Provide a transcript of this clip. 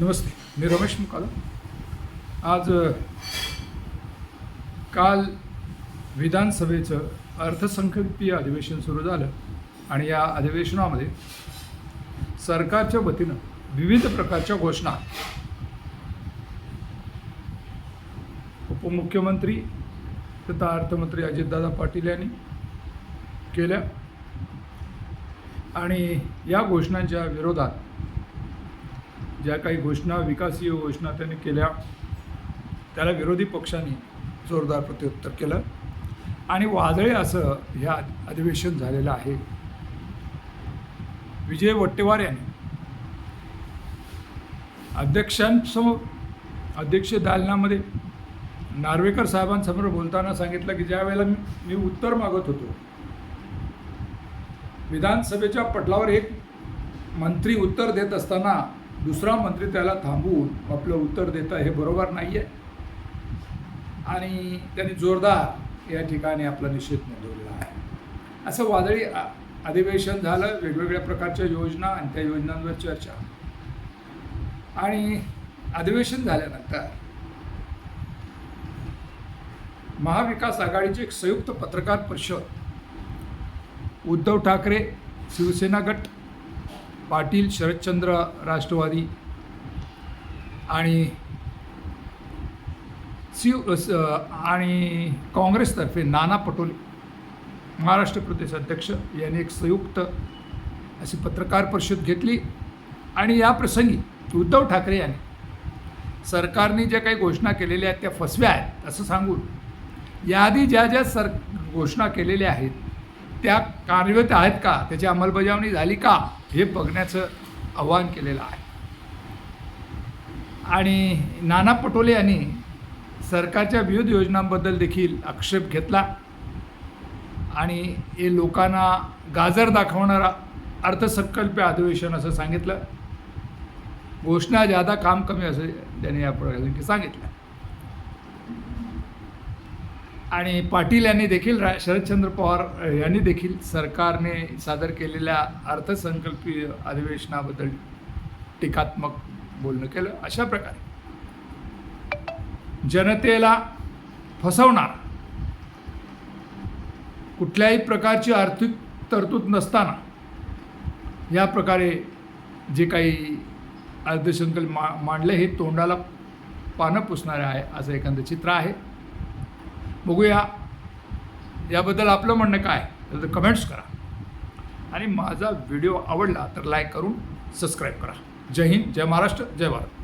नमस्ते मी रमेश मुकाला. आज काल विधानसभेचं अर्थसंकल्पीय अधिवेशन सुरू झालं आणि या अधिवेशनामध्ये सरकारच्या वतीनं विविध प्रकारच्या घोषणा उपमुख्यमंत्री तथा अर्थमंत्री अजितदादा पाटील यांनी केल्या. आणि या घोषणांच्या विरोधात ज्या काही घोषणा विकासीय घोषणा त्यांनी केल्या त्याला विरोधी पक्षांनी जोरदार प्रत्युत्तर केलं. आणि वादळे असं ह्या अधिवेशन झालेलं आहे. विजय वट्टेवार यांनी अध्यक्षांसमोर अध्यक्ष दालनामध्ये नार्वेकर साहेबांसमोर बोलताना सांगितलं की ज्या वेळेला मी मी उत्तर मागत होतो विधानसभेच्या पटलावर एक मंत्री उत्तर देत असताना दुसरा मंत्री त्याला थांबवून आपलं उत्तर देतं हे बरोबर नाही आहे आणि त्यांनी जोरदार या ठिकाणी आपला निषेध नोंदवलेला आहे. असं वादळी अधिवेशन झालं वेगवेगळ्या प्रकारच्या योजना आणि त्या योजनांवर चर्चा. आणि अधिवेशन झाल्यानंतर महाविकास आघाडीची एक संयुक्त पत्रकार परिषद उद्धव ठाकरे शिवसेना गट पाटील शरदचंद्र राष्ट्रवादी आणि शिव स- आणि काँग्रेसतर्फे नाना पटोले महाराष्ट्र प्रदेश अध्यक्ष यांनी एक संयुक्त अशी पत्रकार परिषद घेतली. आणि या प्रसंगी उद्धव ठाकरे यांनी सरकारने ज्या काही घोषणा केलेल्या आहेत त्या फसव्या आहेत असं सांगून याआधी ज्या ज्या सर घोषणा केलेल्या आहेत त्या कार्यरत आहेत का? त्याची अंमलबजावणी झाली का? हे बघण्याचं आव्हान केलेलं आहे. आणि नाना पटोले यांनी सरकारच्या विविध योजनांबद्दल देखील आक्षेप घेतला. आणि हे लोकांना गाजर दाखवणारा अर्थसंकल्प अधिवेशन असं सांगितलं. घोषणा ज्यादा काम कमी असं त्यांनी या प्रकारे सांगितलं. आणि पाटील यांनी देखील रा शरदचंद्र पवार यांनी देखील सरकारने सादर केलेल्या अर्थसंकल्पीय अधिवेशनाबद्दल टीकात्मक बोलणं केलं. अशा प्रकारे जनतेला फसवणार कुठल्याही प्रकारची आर्थिक तरतूद नसताना या प्रकारे जे काही अर्थसंकल्प मा मांडले हे तोंडाला पानं पुसणारे आहे असं एखादं चित्र आहे. बघूया. याबद्दल आपलं म्हणणं काय? तर कमेंट्स करा. आणि माझा व्हिडिओ आवडला तर लाईक करून सबस्क्राईब करा. जय हिंद जय महाराष्ट्र जय भारत.